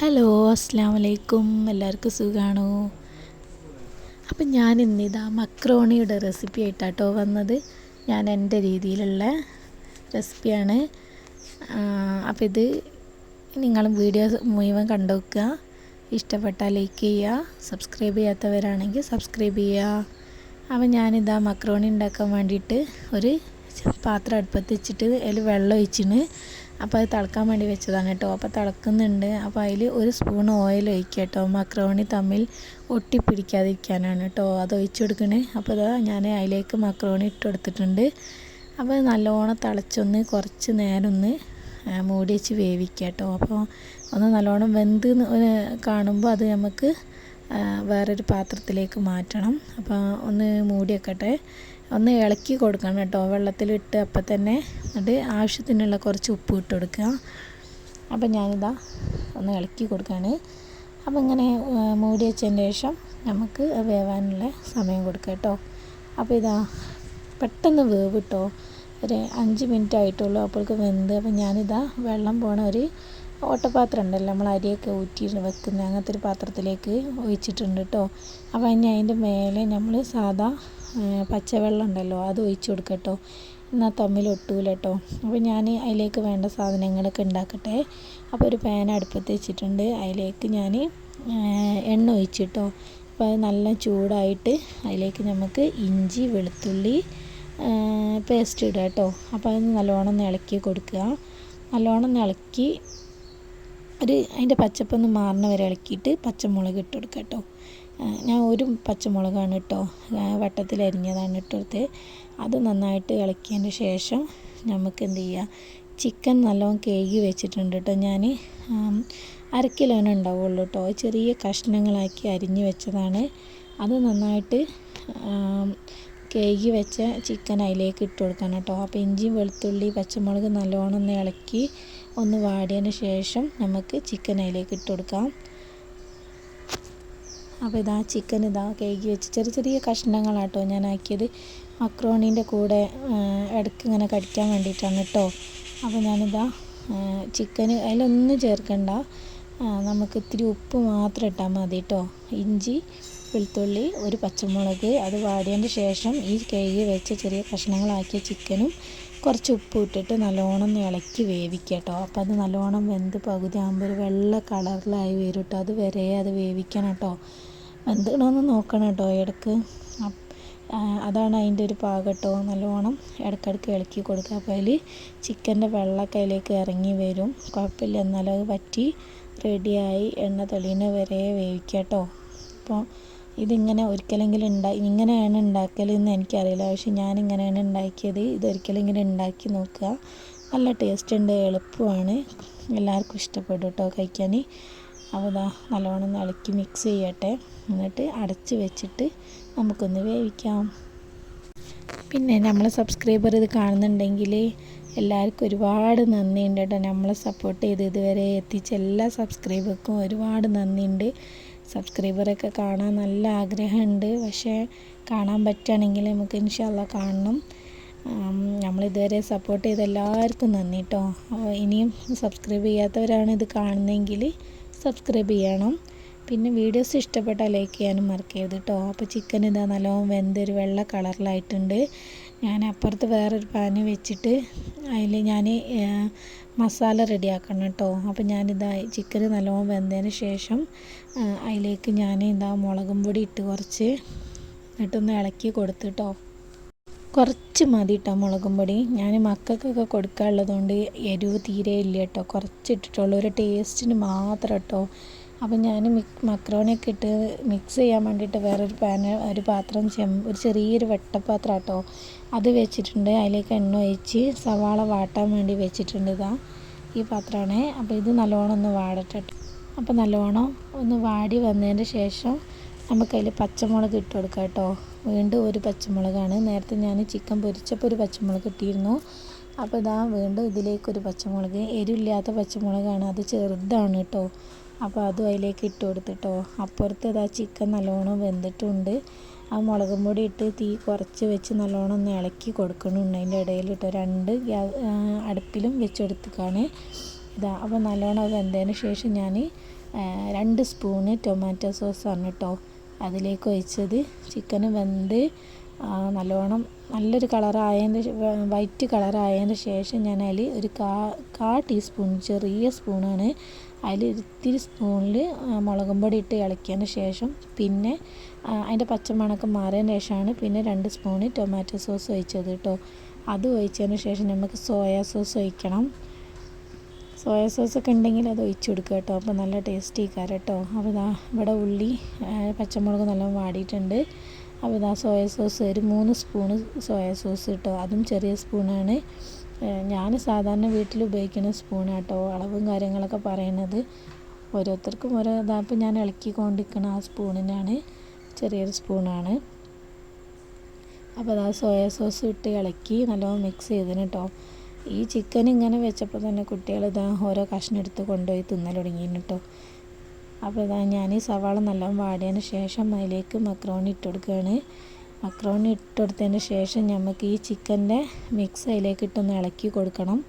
Hello അസ്സാം വലൈക്കും എല്ലാവർക്കും സുഖമാണോ അപ്പം ഞാൻ ഇന്നിതാ മക്രോണിയുടെ റെസിപ്പി ആയിട്ടാട്ടോ വന്നത്. ഞാൻ എന്റെ രീതിയിലുള്ള റെസിപ്പിയാണ്. അപ്പോൾ ഇത് നിങ്ങളും വീഡിയോ മുഴുവൻ കണ്ടു ഇഷ്ടപ്പെട്ടാൽ ലൈക്ക് ചെയ്യുക. സബ്സ്ക്രൈബ് ചെയ്യാത്തവരാണെങ്കിൽ സബ്സ്ക്രൈബ് ചെയ്യുക. അപ്പം ഞാനിതാ മക്രോണി ഉണ്ടാക്കാൻ വേണ്ടിയിട്ട് ഒരു പാത്രം അടുപ്പത്ത് വെച്ചിട്ട് അതിൽ വെള്ളം ഒഴിച്ചിന്. അപ്പോൾ അത് തിളക്കാൻ വേണ്ടി വെച്ചതാണ് കേട്ടോ. അപ്പോൾ തിളക്കുന്നുണ്ട്. അപ്പോൾ അതിൽ ഒരു സ്പൂൺ ഓയിൽ ഒഴിക്കുക കേട്ടോ. മക്രോണി തമ്മിൽ ഒട്ടിപ്പിടിക്കാതിരിക്കാനാണ് കേട്ടോ. അത് ഒഴിച്ചു കൊടുക്കണേ അപ്പോൾ ഇതാ ഞാൻ അതിലേക്ക് മക്രോണി ഇട്ട് കൊടുത്തിട്ടുണ്ട്. അപ്പോൾ നല്ലോണം തിളച്ചൊന്ന് കുറച്ച് നേരം ഒന്ന് മൂടി വെച്ച് വേവിക്കുക കേട്ടോ. അപ്പോൾ ഒന്ന് നല്ലോണം വെന്ത് കാണുമ്പോൾ അത് നമുക്ക് വേറൊരു പാത്രത്തിലേക്ക് മാറ്റണം. അപ്പോൾ ഒന്ന് മൂടി വെക്കട്ടെ. ഒന്ന് ഇളക്കി കൊടുക്കണം കേട്ടോ. വെള്ളത്തിലിട്ട് അപ്പം തന്നെ എന്നിട്ട് ആവശ്യത്തിനുള്ള കുറച്ച് ഉപ്പ് ഇട്ട് കൊടുക്കുക. അപ്പം ഞാനിതാ ഒന്ന് ഇളക്കി കൊടുക്കുകയാണ്. അപ്പം ഇങ്ങനെ മൂടി വെച്ചതിന് ശേഷം നമുക്ക് വേവാനുള്ള സമയം കൊടുക്കുക കേട്ടോ. അപ്പോൾ ഇതാ പെട്ടെന്ന് വേവ് കിട്ടോ. ഒരു അഞ്ച് മിനിറ്റ് ആയിട്ടുള്ളൂ അപ്പോഴേക്ക് വെന്ത്. അപ്പം ഞാനിതാ വെള്ളം പോണ ഒരു ഓട്ടപാത്രം ഉണ്ടല്ലോ നമ്മൾ അരിയൊക്കെ ഊറ്റി വെക്കുന്ന അങ്ങനത്തെ ഒരു പാത്രത്തിലേക്ക് ഒഴിച്ചിട്ടുണ്ട് കേട്ടോ. അപ്പോൾ ഇനി അതിന്റെ മേലെ നമ്മൾ സാധാ പച്ചവെള്ളം ഉണ്ടല്ലോ അത് ഒഴിച്ച് കൊടുക്കട്ടോ. എന്നാൽ തമ്മിൽ ഒട്ടൂല കേട്ടോ അപ്പോൾ ഞാൻ അതിലേക്ക് വേണ്ട സാധനങ്ങളൊക്കെ ഉണ്ടാക്കട്ടെ. അപ്പോൾ ഒരു പാൻ അടുപ്പത്ത് വെച്ചിട്ടുണ്ട്. അതിലേക്ക് ഞാൻ എണ്ണ ഒഴിച്ചിട്ടോ. അപ്പോൾ അത് നല്ല ചൂടായിട്ട് അതിലേക്ക് നമുക്ക് ഇഞ്ചി വെളുത്തുള്ളി പേസ്റ്റ് ഇടുക കേട്ടോ അപ്പോൾ അത് നല്ലോണം ഇളക്കി കൊടുക്കുക. നല്ലോണം ഇളക്കി ഒരു അതിന്റെ പച്ചപ്പൊന്ന് മാറുന്ന വരെ ഇളക്കിയിട്ട് പച്ചമുളക് ഇട്ട് കൊടുക്കുക കേട്ടോ ഞാൻ ഒരു പച്ചമുളകാണ് കേട്ടോ. വട്ടത്തിൽ അരിഞ്ഞതാണ് ഇട്ടെടുത്ത് അത് നന്നായിട്ട് ഇളക്കിയതിന് ശേഷം നമുക്ക് എന്ത് ചെയ്യുക ചിക്കൻ നല്ലോണം കേകി വെച്ചിട്ടുണ്ട് കേട്ടോ ഞാൻ. അര ഉണ്ടാവുള്ളൂ കേട്ടോ. ചെറിയ കഷ്ണങ്ങളാക്കി അരിഞ്ഞ് വെച്ചതാണ്. അത് നന്നായിട്ട് കേകി വെച്ച ചിക്കൻ അതിലേക്ക് ഇട്ട് കൊടുക്കണം കേട്ടോ. അപ്പോൾ ഇഞ്ചി വെളുത്തുള്ളി പച്ചമുളക് നല്ലോണം ഒന്ന് ഇളക്കി ഒന്ന് വാടിയതിന് ശേഷം നമുക്ക് ചിക്കൻ അതിലേക്ക് ഇട്ട് കൊടുക്കാം. അപ്പോൾ ഇതാ ചിക്കൻ ഇതാ കഴുകി വെച്ച് ചെറിയ ചെറിയ കഷ്ണങ്ങളാട്ടോ ഞാൻ ആക്കിയത്. മക്രോണീന്റെ കൂടെ ഇടയ്ക്ക് ഇങ്ങനെ കടിക്കാൻ വേണ്ടിയിട്ടാണ് കേട്ടോ. അപ്പോൾ ഞാനിതാ ചിക്കൻ അതിലൊന്നും ചേർക്കണ്ട. നമുക്ക് ഇത്തിരി ഉപ്പ് മാത്രം ഇട്ടാൽ മതി കേട്ടോ. ഇഞ്ചി വെളുത്തുള്ളി ഒരു പച്ചമുളക് അത് വാടിയതിന് ശേഷം ഈ കഴുകി വെച്ച് ചെറിയ കഷ്ണങ്ങളാക്കിയ ചിക്കനും കുറച്ച് ഉപ്പ് ഇട്ടിട്ട് നല്ലോണം ഇളക്കി വേവിക്കുക കേട്ടോ. അപ്പോൾ അത് നല്ലോണം വെന്ത് പകുതി ആകുമ്പോൾ ഒരു വെള്ള കളറിലായി വരും കേട്ടോ. അത് വരെ അത് വേവിക്കണം കേട്ടോ. വെന്തിടണമെന്ന് നോക്കണം കേട്ടോ ഇടയ്ക്ക്. അതാണ് അതിന്റെ ഒരു പാകം കേട്ടോ. നല്ലോണം ഇടയ്ക്കിടയ്ക്ക് ഇളക്കി കൊടുക്കുക. അപ്പോൾ അതിൽ ചിക്കന്റെ വെള്ളമൊക്കെ അതിലേക്ക് ഇറങ്ങി വരും. കുഴപ്പമില്ല. എന്നാലും അത് വറ്റി റെഡിയായി എണ്ണ തെളിയുന്ന വരെ വേവിക്കുക കേട്ടോ. അപ്പോൾ ഇതിങ്ങനെ ഒരിക്കലെങ്കിലും ഉണ്ടാ ഇങ്ങനെയാണ് ഉണ്ടാക്കലെന്ന് എനിക്കറിയില്ല. പക്ഷെ ഞാനിങ്ങനെയാണ് ഉണ്ടാക്കിയത്. ഇതൊരിക്കലെങ്കിലും ഉണ്ടാക്കി നോക്കുക. നല്ല ടേസ്റ്റ് ഉണ്ട്. എളുപ്പമാണ്. എല്ലാവർക്കും ഇഷ്ടപ്പെടും കേട്ടോ കഴിക്കാൻ. അപ്പോൾ ഇതാ നല്ലോണം ഇളക്കി മിക്സ് ചെയ്യട്ടെ. എന്നിട്ട് അടച്ച് വെച്ചിട്ട് നമുക്കൊന്ന് വേവിക്കാം. പിന്നെ നമ്മളെ സബ്സ്ക്രൈബർ ഇത് കാണുന്നുണ്ടെങ്കിൽ എല്ലാവർക്കും ഒരുപാട് നന്ദിയുണ്ട് കേട്ടോ. നമ്മളെ സപ്പോർട്ട് ചെയ്ത് ഇതുവരെ എത്തിച്ച എല്ലാ സബ്സ്ക്രൈബർക്കും ഒരുപാട് നന്ദിയുണ്ട്. സബ്സ്ക്രൈബറൊക്കെ കാണാൻ നല്ല ആഗ്രഹമുണ്ട്. പക്ഷേ കാണാൻ പറ്റുകയാണെങ്കിൽ നമുക്ക് ഇൻഷാല്ല കാണണം. നമ്മളിതുവരെ സപ്പോർട്ട് ചെയ്ത എല്ലാവർക്കും നന്ദി കേട്ടോ. ഇനിയും സബ്സ്ക്രൈബ് ചെയ്യാത്തവരാണ് ഇത് കാണുന്നതെങ്കിൽ സബ്സ്ക്രൈബ് ചെയ്യണം. പിന്നെ വീഡിയോസ് ഇഷ്ടപ്പെട്ടാൽ ലൈക്ക് ചെയ്യാനും മറക്കരുത് കേട്ടോ അപ്പോൾ ചിക്കൻ ഇതാ നല്ലോണം വെന്തൊരു വെള്ള കളറിലായിട്ടുണ്ട് ഞാൻ അപ്പുറത്ത് വേറൊരു പാന് വെച്ചിട്ട് അതിൽ ഞാൻ മസാല റെഡിയാക്കണം കേട്ടോ അപ്പോൾ ഞാനിതാ ചിക്കൻ നല്ലോണം വെന്തതിന് ശേഷം അതിലേക്ക് ഞാൻ ഇതാ മുളകും പൊടി ഇട്ട് കുറച്ച് എന്നിട്ടൊന്ന് ഇളക്കി കൊടുത്തിട്ടോ കുറച്ച് മതി കേട്ടോ മുളകും പൊടി. ഞാൻ മക്കൾക്കൊക്കെ കൊടുക്കാനുള്ളതുകൊണ്ട് എരിവ് തീരെ ഇല്ല കേട്ടോ കുറച്ച് ഇട്ടിട്ടുള്ളൂ. ഒരു ടേസ്റ്റിന് മാത്രം കേട്ടോ അപ്പം ഞാൻ മിക് മക്രോണിയൊക്കെ ഇട്ട് മിക്സ് ചെയ്യാൻ വേണ്ടിയിട്ട് വേറൊരു പാൻ ഒരു പാത്രം ചെം ഒരു ചെറിയൊരു വെട്ടപ്പാത്രം കേട്ടോ അത് വെച്ചിട്ടുണ്ട്. അതിലേക്ക് എണ്ണ ഒഴിച്ച് സവാള വാട്ടാൻ വേണ്ടി വെച്ചിട്ടുണ്ട് ഇതാ ഈ പാത്രമാണ്. അപ്പോൾ ഇത് നല്ലോണം ഒന്ന് വാടട്ടെ അപ്പോൾ നല്ലോണം ഒന്ന് വാടി വന്നതിന് ശേഷം നമുക്കതിൽ പച്ചമുളക് ഇട്ട് കൊടുക്കാം കേട്ടോ. വീണ്ടും ഒരു പച്ചമുളകാണ്. നേരത്തെ ഞാൻ ചിക്കൻ പൊരിച്ചപ്പോൾ ഒരു പച്ചമുളക് ഇട്ടിരുന്നു. അപ്പോൾ ഇതാ വീണ്ടും ഇതിലേക്കൊരു പച്ചമുളക് എരിവില്ലാത്ത പച്ചമുളകാണ്. അത് ചെറുതാണ് കേട്ടോ. അപ്പോൾ അതും അതിലേക്ക് ഇട്ട് കൊടുത്തിട്ടോ അപ്പുറത്ത് ഇതാ ചിക്കൻ നല്ലോണം വെന്തിട്ടുണ്ട്. ആ മുളകും പൊടി ഇട്ട് തീ കുറച്ച് വെച്ച് നല്ലോണം ഒന്ന് ഇളക്കി കൊടുക്കണുണ്ട് അതിന്റെ ഇടയിൽ കേട്ടോ. രണ്ട് അടുപ്പിലും വെച്ച് കൊടുത്തേക്കാണ് ഇതാ അപ്പോൾ നല്ലോണം വെന്തതിന് ശേഷം ഞാൻ രണ്ട് സ്പൂണ് ടൊമാറ്റോ ആണ് കേട്ടോ. അതിലേക്ക് ഒഴിച്ചത് ചിക്കൻ വെന്ത് നല്ലോണം നല്ലൊരു കളറായതിന്റെ വൈറ്റ് കളറായതിന്റെ ശേഷം ഞാൻ അതിൽ ഒരു കാ കാ ടീസ്പൂൺ ചെറിയ സ്പൂണാണ് അതിൽ ഇത്തിരി സ്പൂണിൽ മുളകും പൊടി ഇട്ട് ഇളക്കിയതിന് ശേഷം പിന്നെ അതിന്റെ പച്ചമണക്ക് മാറിയതിന് ശേഷമാണ് പിന്നെ രണ്ട് സ്പൂണ് ടൊമാറ്റോ സോസ് ഒഴിച്ചത് കേട്ടോ അത് ഒഴിച്ചതിന് ശേഷം നമുക്ക് സോയാ സോസ് ഒഴിക്കണം. സോയ സോസ് ഒക്കെ ഉണ്ടെങ്കിൽ അത് ഒഴിച്ചു കൊടുക്കുക കേട്ടോ. അപ്പോൾ നല്ല ടേസ്റ്റി കാരം കേട്ടോ അപ്പോൾ ഇതാ ഇവിടെ ഉള്ളി പച്ചമുളക് നല്ലോണം വാടിയിട്ടുണ്ട്. അപ്പോൾ ഇതാ സോയ സോസ് ഒരു മൂന്ന് സ്പൂണ് സോയ സോസ് കേട്ടോ. അതും ചെറിയ സ്പൂണാണ്. ഞാൻ സാധാരണ വീട്ടിൽ ഉപയോഗിക്കുന്ന സ്പൂണാണ് കേട്ടോ. അളവും കാര്യങ്ങളൊക്കെ പറയണത്. ഓരോരുത്തർക്കും ഓരോ ഇതാപ്പോൾ ഞാൻ ഇളക്കിക്കൊണ്ടിരിക്കുന്ന ആ സ്പൂണിനാണ്. ചെറിയൊരു സ്പൂണാണ്. അപ്പോൾ അതാ സോയ സോസ് ഇട്ട് ഇളക്കി നല്ലോണം മിക്സ് ചെയ്തിന് കേട്ടോ. ഈ ചിക്കൻ ഇങ്ങനെ വെച്ചപ്പോൾ തന്നെ കുട്ടികൾ ഇതാ ഓരോ കഷ്ണം എടുത്ത് കൊണ്ടുപോയി തിന്നൽ തുടങ്ങിയിരുന്നു കേട്ടോ. അപ്പോൾ ഇതാ ഞാൻ ഈ സവാള നല്ലോണം വാടിയതിന് ശേഷം അതിലേക്ക് മക്രോണി ഇട്ട് കൊടുക്കുകയാണ്. മക്രോണി ഇട്ട് കൊടുത്തതിന് ശേഷം നമുക്ക് ഈ ചിക്കന്റെ മിക്സ് അതിലേക്ക് ഇട്ടൊന്ന് ഇളക്കി കൊടുക്കണം.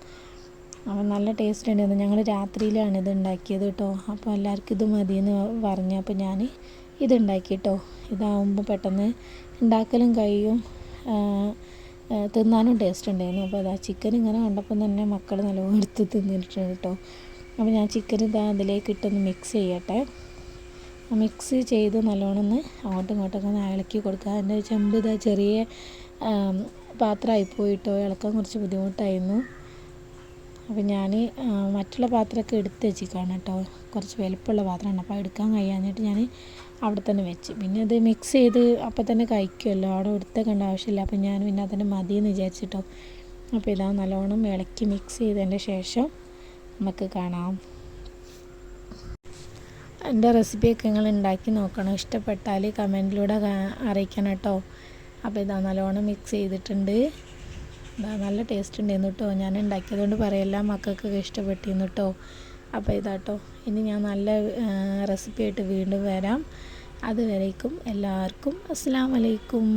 അപ്പോൾ നല്ല ടേസ്റ്റ് ഉണ്ടായിരുന്നു ഞങ്ങൾ രാത്രിയിലാണ് ഇത് ഉണ്ടാക്കിയത് കേട്ടോ. അപ്പോൾ എല്ലാവർക്കും ഇത് മതിയെന്ന് പറഞ്ഞു അപ്പോൾ ഞാൻ ഇതുണ്ടാക്കി കേട്ടോ. ഇതാവുമ്പോൾ പെട്ടെന്ന് ഉണ്ടാക്കലും കഴിയും. തിന്നാനും ടേസ്റ്റ് ഉണ്ടായിരുന്നു. അപ്പോൾ അതാ ചിക്കൻ ഇങ്ങനെ കണ്ടപ്പോൾ തന്നെ മക്കൾ നല്ലോണം എടുത്ത് തിന്നിട്ടുണ്ട് കേട്ടോ അപ്പോൾ ഞാൻ ചിക്കൻ ഇതാ അതിലേക്ക് ഇട്ടൊന്ന് മിക്സ് ചെയ്യട്ടെ. മിക്സ് ചെയ്ത് നല്ലോണം ഒന്ന് അങ്ങോട്ടും ഇങ്ങോട്ടൊക്കെ ഒന്ന് ഇളക്കി കൊടുക്കുക എന്റെ ചെമ്പ് ഇതാ ചെറിയ പാത്രമായി പോയിട്ടോ ഇളക്കാൻ കുറച്ച് ബുദ്ധിമുട്ടായിരുന്നു. അപ്പോൾ ഞാൻ മറ്റുള്ള പാത്രമൊക്കെ എടുത്ത് വെച്ചിക്കാണ് കേട്ടോ കുറച്ച് വലുപ്പമുള്ള പാത്രമാണ്. അപ്പോൾ എടുക്കാൻ കഴിയാഞ്ഞിട്ട് ഞാൻ അവിടെ തന്നെ വെച്ച്. പിന്നെ അത് മിക്സ് ചെയ്ത് അപ്പം തന്നെ കഴിക്കുമല്ലോ അവിടെ എടുത്തേക്കേണ്ട ആവശ്യമില്ല. അപ്പം ഞാൻ പിന്നെ അതിന് മതിയെന്ന് വിചാരിച്ചിട്ടോ. അപ്പോൾ ഇതാ നല്ലോണം ഇളക്കി മിക്സ് ചെയ്തതിന്റെ ശേഷം നമുക്ക് കാണാം. എന്റെ റെസിപ്പിയൊക്കെ നിങ്ങൾ ഉണ്ടാക്കി നോക്കണം. ഇഷ്ടപ്പെട്ടാൽ കമന്റിലൂടെ അറിയിക്കണം കേട്ടോ. അപ്പോൾ ഇതാ നല്ലോണം മിക്സ് ചെയ്തിട്ടുണ്ട്. നല്ല ടേസ്റ്റ് ഉണ്ടായിരുന്നു കേട്ടോ. ഞാൻ ഉണ്ടാക്കിയതുകൊണ്ട് പറയല്ല മക്കൾക്കൊക്കെ ഇഷ്ടപ്പെട്ടിരുന്നു കേട്ടോ. അപ്പോൾ ഇതാട്ടോ ഇനി ഞാൻ നല്ല റെസിപ്പി ആയിട്ട് വീണ്ടും വരാം. അതുവരേക്കും എല്ലാവർക്കും അസ്സാം വലൈക്കും